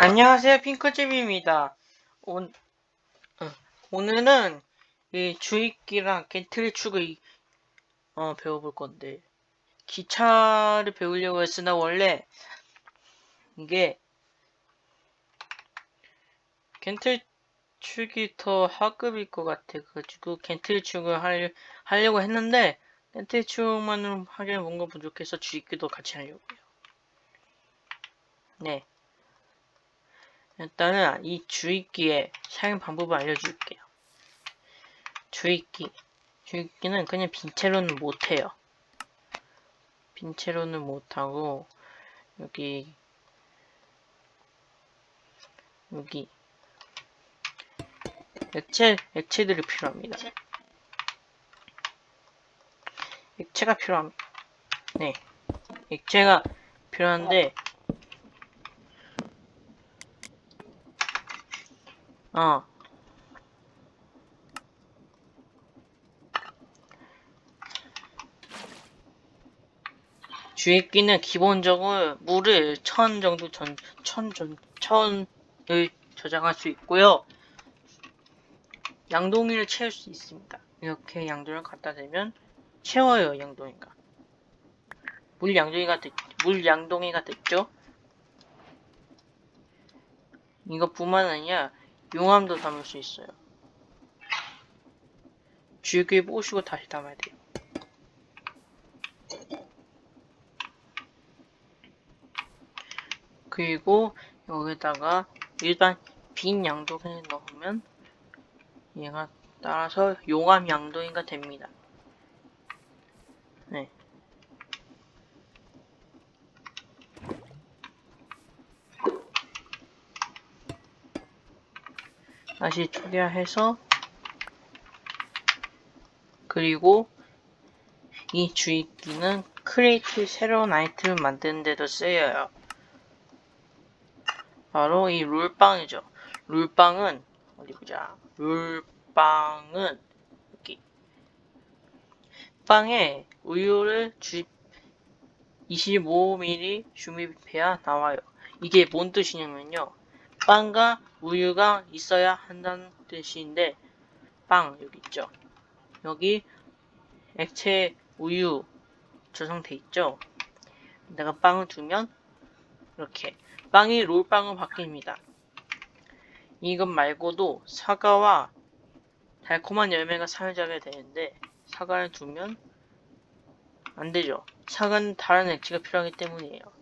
안녕하세요 핑크집입니다. 오, 어, 오늘은 이 주입기랑 겐틀 축을 어, 배워볼 건데 기차를 배우려고 했으나 원래 이게 겐틀 축이 더 하급일 것 같아. 가지고 겐틀 축을 할, 하려고 했는데 겐틀 축만은 하기엔 뭔가 부족해서 주입기도 같이 하려고요. 네 일단은 이 주입기의 사용 방법을 알려줄게요. 주입기. 주입기는 그냥 빈 채로는 못해요. 빈 채로는 못하고, 여기, 여기, 액체, 액체들이 필요합니다. 액체가 필요합니다. 네. 액체가 필요한데, 어. 주입기는 기본적으로 물을 천 정도 전, 천, 전, 천을 저장할 수 있고요. 양동이를 채울 수 있습니다. 이렇게 양동이를 갖다 대면 채워요, 양동이가. 물 양동이가 됐, 물 양동이가 됐죠? 이것뿐만 아니라 용암도 담을 수 있어요. 주유기에 뽀시고 다시 담아야 돼요. 그리고 여기다가 일반 빈 양동이를 넣으면 얘가 따라서 용암 양동이가 됩니다. 다시 초기화해서 그리고 이 주입기는 크레이트 새로운 아이템을 만드는 데도 쓰여요. 바로 이 룰빵이죠. 룰빵은 어디 보자. 룰빵은 여기 빵에 우유를 주입 25ml 주입해야 나와요. 이게 뭔 뜻이냐면요. 빵과 우유가 있어야 한다는 뜻인데 빵 여기 있죠. 여기 액체 우유 조성돼 있죠. 내가 빵을 두면 이렇게 빵이 롤빵으로 바뀝니다. 이것 말고도 사과와 달콤한 열매가 사용자게 되는데 사과를 두면 안 되죠. 사과는 다른 액체가 필요하기 때문이에요.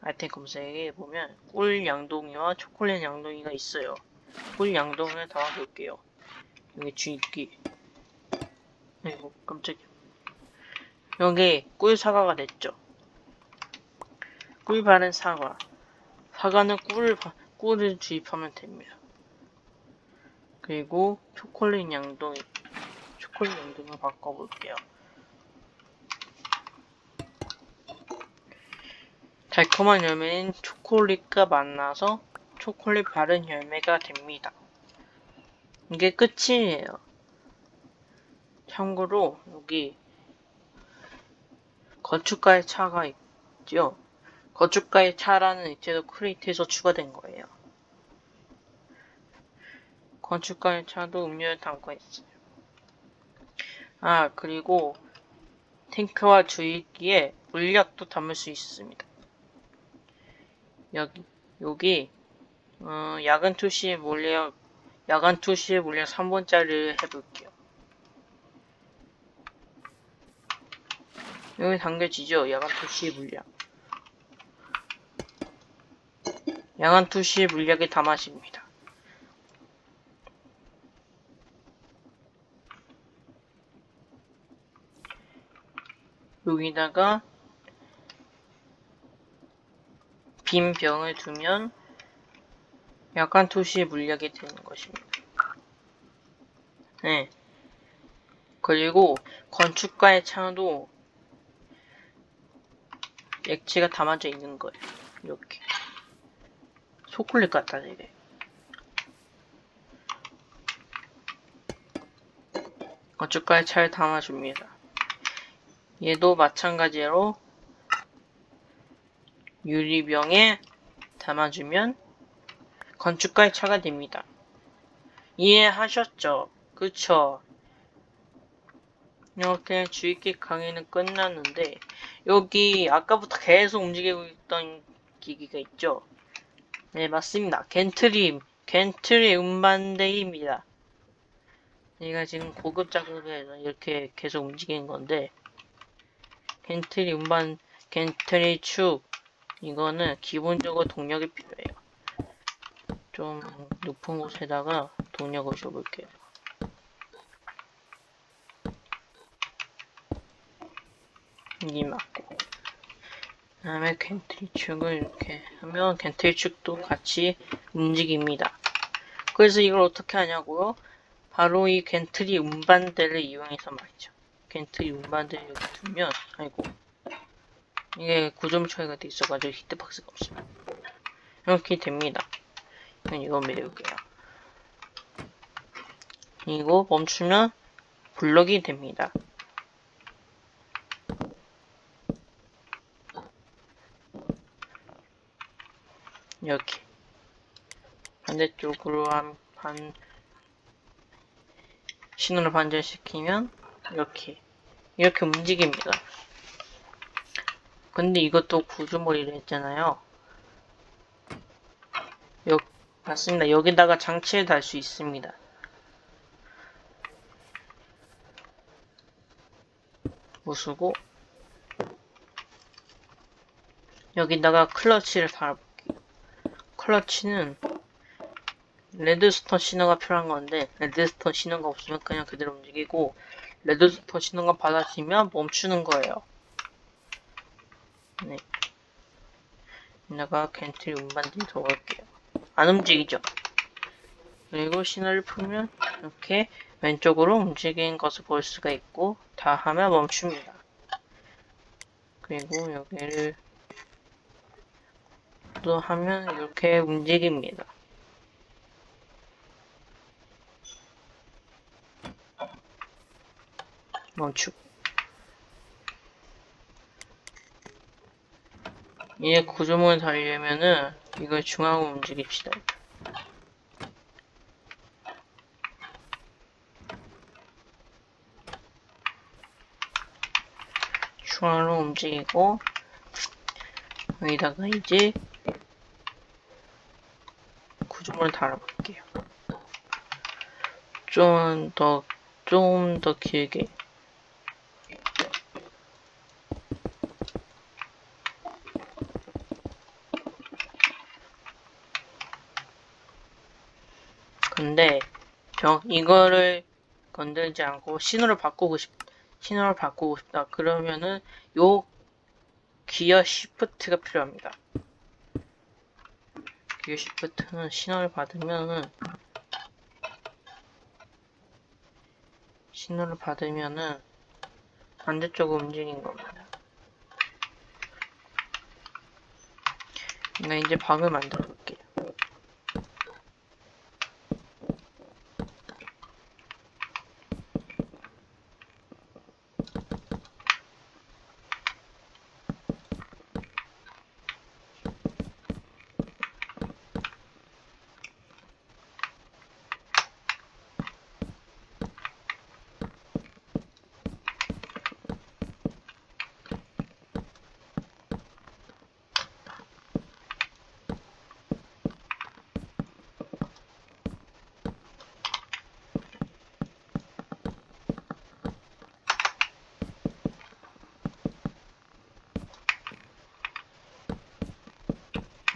아이템 검색에 보면 꿀 양동이와 초콜릿 양동이가 있어요. 꿀 양동이를 담아볼게요. 여기 주입기. 아이고 깜짝이야. 여기 꿀 사과가 됐죠. 꿀 바른 사과. 사과는 꿀을 바- 꿀을 주입하면 됩니다. 그리고 초콜릿 양동이. 초콜릿 양동이를 바꿔볼게요. 달콤한 열매는 초콜릿과 만나서 초콜릿 바른 열매가 됩니다. 이게 끝이에요. 참고로 여기 거춧가루 차가 있죠. 거춧가루 차라는 액체도 크레이트에서 추가된 거예요. 건축가루 차도 음료에 담고 있어요. 아 그리고 탱크와 주입기에 물약도 담을 수 있습니다. 여기 여기 어, 야간 투시의 물량 야간 투시의 물량 3번짜리를 해볼게요. 여기 담겨지죠? 야간 투시의 물량. 야간 투시의 물약에 담아집니다. 여기다가 빈 병을 두면 약간 투시의 물약이 되는 것입니다. 네. 그리고 건축가의 창도 액체가 담아져 있는 거예요. 이렇게. 초콜릿 같다, 되게. 건축가의 차를 담아줍니다. 얘도 마찬가지로 유리병에 담아주면 건축가의 차가 됩니다. 이해하셨죠? 그쵸? 이렇게 주입기 강의는 끝났는데 여기 아까부터 계속 움직이고 있던 기기가 있죠? 네 맞습니다. 겐트리 겐트리 음반대입니다. 얘가 지금 고급 작업에서 이렇게 계속 움직이는 건데 겐트리 음반 겐트리 축 이거는 기본적으로 동력이 필요해요. 좀 높은 곳에다가 동력을 줘볼게요. 이 맞고 그 다음에 겐트리 축을 이렇게 하면 겐트리 축도 같이 움직입니다. 그래서 이걸 어떻게 하냐고요? 바로 이 겐트리 운반대를 이용해서 말이죠. 겐트리 운반대를 두면 아이고 이게 9점 차이가 돼 있어가지고 히트박스가 없어요. 이렇게 됩니다. 그럼 이거 매울게요. 이거 멈추면 블럭이 됩니다. 이렇게 반대쪽으로 한, 반 신호를 반전시키면 이렇게 이렇게 움직입니다. 근데 이것도 구조머리를 했잖아요. 여, 맞습니다. 여기다가 장치를 달 수 있습니다. 부수고 여기다가 클러치를 달아볼게요. 클러치는 레드스톤 신호가 필요한 건데 레드스톤 신호가 없으면 그냥 그대로 움직이고 레드스톤 신호가 받아지면 멈추는 거예요. 내가 겐트리 운반대를 넣을게요. 안 움직이죠? 그리고 신호를 풀면 이렇게 왼쪽으로 움직이는 것을 볼 수가 있고 다 하면 멈춥니다. 그리고 여기를 또 하면 이렇게 움직입니다. 멈추고 얘 구조물을 달려면은 이걸 중앙으로 움직입시다. 중앙으로 움직이고 여기다가 이제 구조물을 달아볼게요. 좀 더, 좀 더 길게. 근데 병 이거를 건들지 않고 신호를 바꾸고 싶 신호를 바꾸고 싶다 그러면은 요 기어 시프트가 필요합니다. 기어 시프트는 신호를 받으면은 신호를 받으면은 반대쪽으로 움직인 겁니다. 나 이제 방을 만들어 볼게요.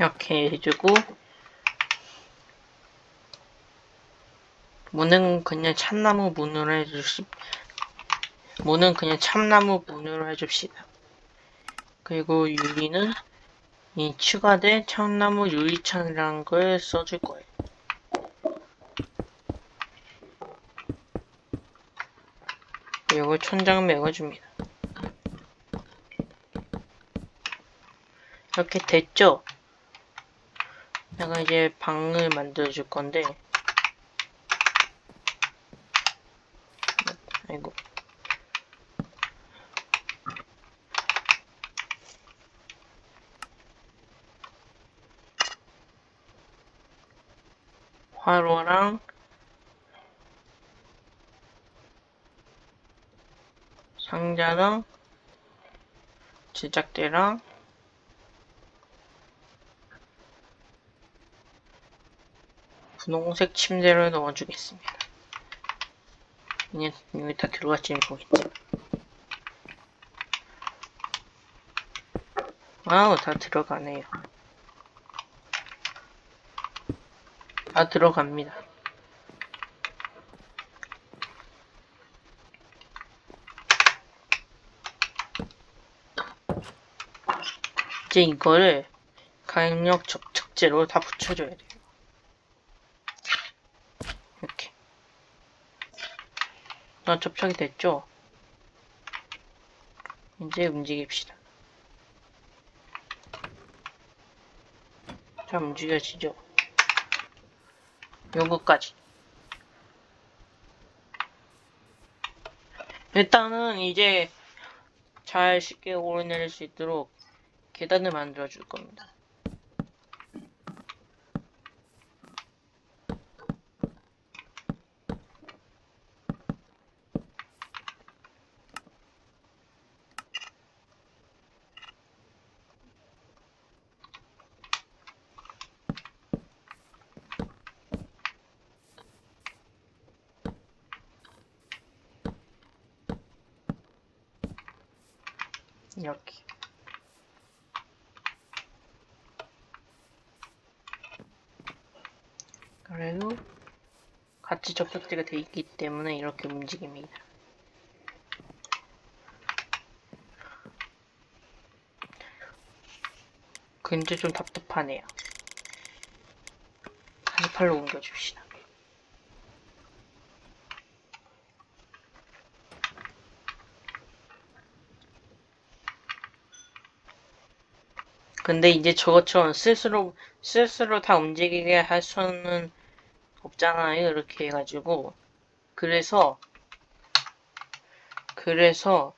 이렇게 해주고 문은 그냥 참나무 문으로 해주시 문은 그냥 참나무 문으로 해줍시다. 그리고 유리는 이 추가된 참나무 유리창이라는 걸 써줄 거예요. 이걸 천장 메워줍니다. 이렇게 됐죠? 내가 이제 방을 만들어 줄 건데. 아이고. 화로랑 상자랑 제작대랑 분홍색 침대를 넣어주겠습니다. 여기 다 들어갈지는 보겠지. 와우, 다 들어가네요. 다 들어갑니다. 이제 이거를 강력 접착제로 다 붙여줘야 돼요. 이렇게. 아, 접착이 됐죠? 이제 움직입시다. 자, 움직여지죠? 요거까지. 일단은 이제 잘 쉽게 오르내릴 수 있도록 계단을 만들어 줄 겁니다. 이렇게. 그래도 같이 접착제가 돼 있기 때문에 이렇게 움직입니다. 근데 좀 답답하네요. 48로 옮겨줍시다. 근데 이제 저것처럼 스스로 스스로 다 움직이게 할 수는 없잖아요. 이렇게 해가지고 그래서 그래서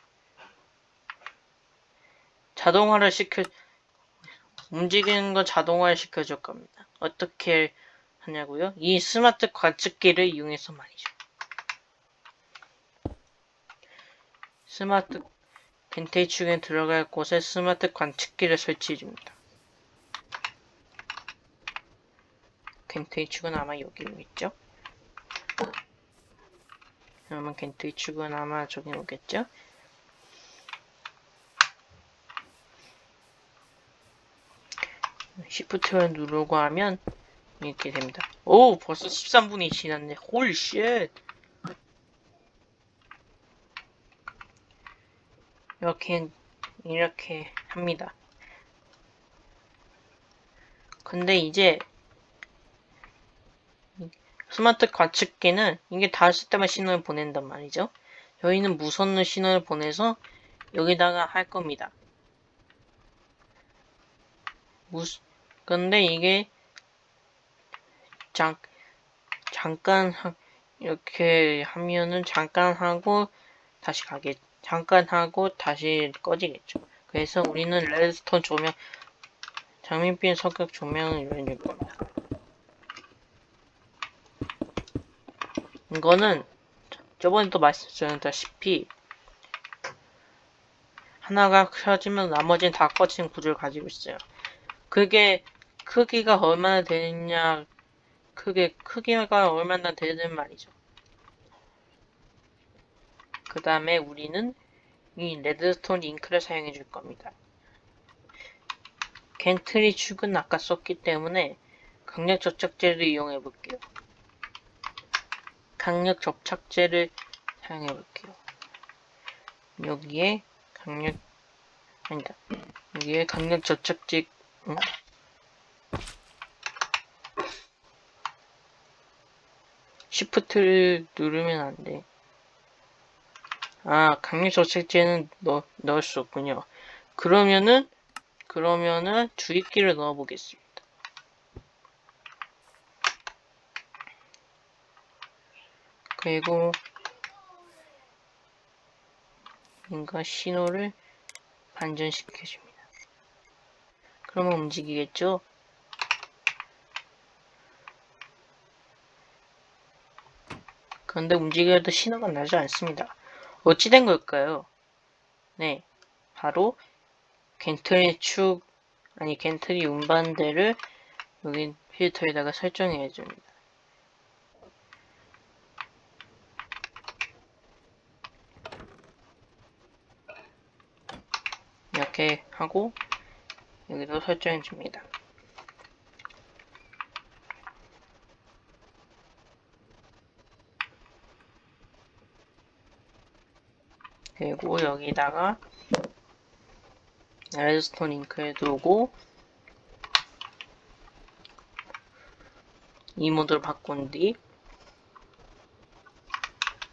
자동화를 시켜 움직이는 거 자동화를 시켜줄 겁니다. 어떻게 하냐고요? 이 스마트 관측기를 이용해서 말이죠. 스마트 겐테이 축에 들어갈 곳에 스마트 관측기를 설치 해 줍니다. 겐테이 축은 아마 여기 있겠죠? 그러면 겐테이 축은 아마 저기 오겠죠? 시프트를 누르고 하면 이렇게 됩니다. 오 벌써 13분이 지났네. 홀 쉣. 이렇게 이렇게 합니다. 근데 이제 스마트 관측기는 이게 닿았을 때만 신호를 보낸단 말이죠. 저희는 무선으로 신호를 보내서 여기다가 할 겁니다. 무스 근데 이게 잠 잠깐 하, 이렇게 하면은 잠깐 하고 다시 가겠 잠깐 하고 다시 꺼지겠죠. 그래서 우리는 레드스톤 조명, 장밋빛 성격 조명을 이용해 줄 겁니다. 이거는 저번에 도 말씀드렸다시피 하나가 켜지면 나머지는 다 꺼지는 구조를 가지고 있어요. 그게 크기가 얼마나 되느냐, 크게 크기가 얼마나 되는 말이죠. 그 다음에 우리는 이 레드스톤 잉크를 사용해 줄 겁니다. 겐트리 축은 아까 썼기 때문에 강력 접착제를 이용해 볼게요. 강력 접착제를 사용해 볼게요. 여기에 강력 아니다. 여기에 강력 접착제 응? 시프트를 누르면 안 돼. 아, 강력 접착제는 넣, 넣을 수 없군요. 그러면은, 그러면은 주입기를 넣어 보겠습니다. 그리고, 뭔가 신호를 반전시켜줍니다. 그러면 움직이겠죠? 그런데 움직여도 신호가 나지 않습니다. 어찌 된 걸까요? 네, 바로 겐트리 축, 아니 겐트리 운반대를 여기 필터에다가 설정해 줍니다. 이렇게 하고 여기도 설정해 줍니다. 그리고 여기다가 레드스톤 잉크에 두고 이 모드를 바꾼 뒤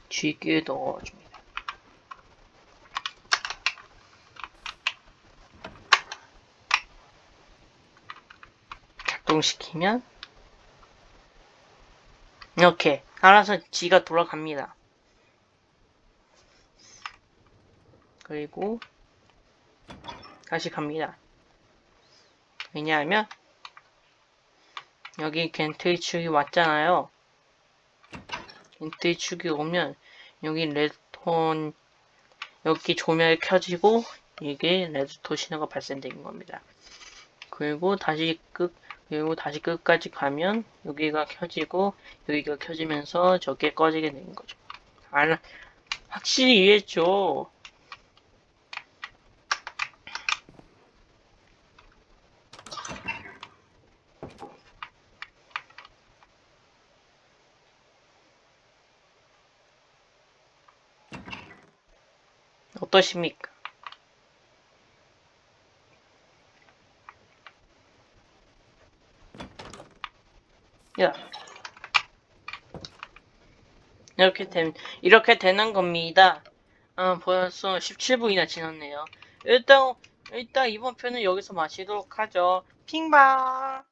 G기에 넣어줍니다. 작동시키면 이렇게 알아서 G가 돌아갑니다. 그리고 다시 갑니다. 왜냐하면 여기 겐트의 축이 왔잖아요. 겐트의 축이 오면 여기 레드톤 여기 조명이 켜지고 이게 레드톤 신호가 발생된 겁니다. 그리고 다시 끝 그리고 다시 끝까지 가면 여기가 켜지고 여기가 켜지면서 저게 꺼지게 되는 거죠. 알 확실히 이해했죠. 어떠십니까? 야. 이렇게 된, 이렇게 되는 겁니다. 아, 벌써 17분이나 지났네요. 일단, 일단 이번 편은 여기서 마치도록 하죠. 핑바!